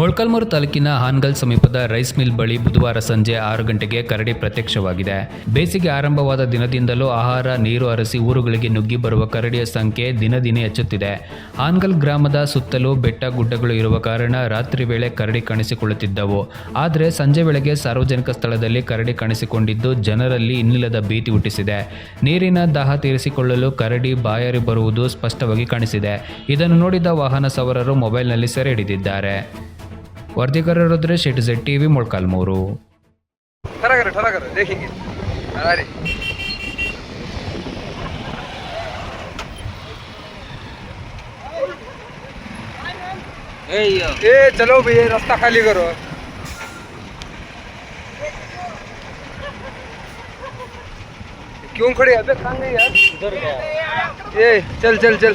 ಮೊಳಕಾಲ್ಮೂರು ತಾಲೂಕಿನ ಹಾನ್ಗಲ್ ಸಮೀಪದ rice mill ಬಳಿ ಬುಧವಾರ ಸಂಜೆ ಆರು ಗಂಟೆಗೆ ಕರಡಿ ಪ್ರತ್ಯಕ್ಷವಾಗಿದೆ. ಬೇಸಿಗೆ ಆರಂಭವಾದ ದಿನದಿಂದಲೂ ಆಹಾರ, ನೀರು ಅರಸಿ ಊರುಗಳಿಗೆ ನುಗ್ಗಿ ಬರುವ ಕರಡಿಯ ಸಂಖ್ಯೆ ದಿನ ದಿನೇ ಹೆಚ್ಚುತ್ತಿದೆ. ಹಾನ್ಗಲ್ ಗ್ರಾಮದ ಸುತ್ತಲೂ ಬೆಟ್ಟ ಗುಡ್ಡಗಳು ಇರುವ ಕಾರಣ ರಾತ್ರಿ ವೇಳೆ ಕರಡಿ ಕಾಣಿಸಿಕೊಳ್ಳುತ್ತಿದ್ದವು. ಆದರೆ ಸಂಜೆ ವೇಳೆಗೆ ಸಾರ್ವಜನಿಕ ಸ್ಥಳದಲ್ಲಿ ಕರಡಿ ಕಾಣಿಸಿಕೊಂಡಿದ್ದು ಜನರಲ್ಲಿ ಇನ್ನಿಲ್ಲದ ಭೀತಿ ಹುಟ್ಟಿಸಿದೆ. ನೀರಿನ ದಾಹ ತೀರಿಸಿಕೊಳ್ಳಲು ಕರಡಿ ಬಾಯಾರಿ ಬರುವುದು ಸ್ಪಷ್ಟವಾಗಿ ಕಾಣಿಸಿದೆ. ಇದನ್ನು ನೋಡಿದ ವಾಹನ ಸವಾರರು ಮೊಬೈಲ್ನಲ್ಲಿ ಸೆರೆ ಹಿಡಿದಿದ್ದಾರೆ. वर्दीकर Rudresh it is a a चलो भैया रास्ता खाली करो। क्यों खड़े अबे कहाँ गए यार। इधर ए चल चल चल।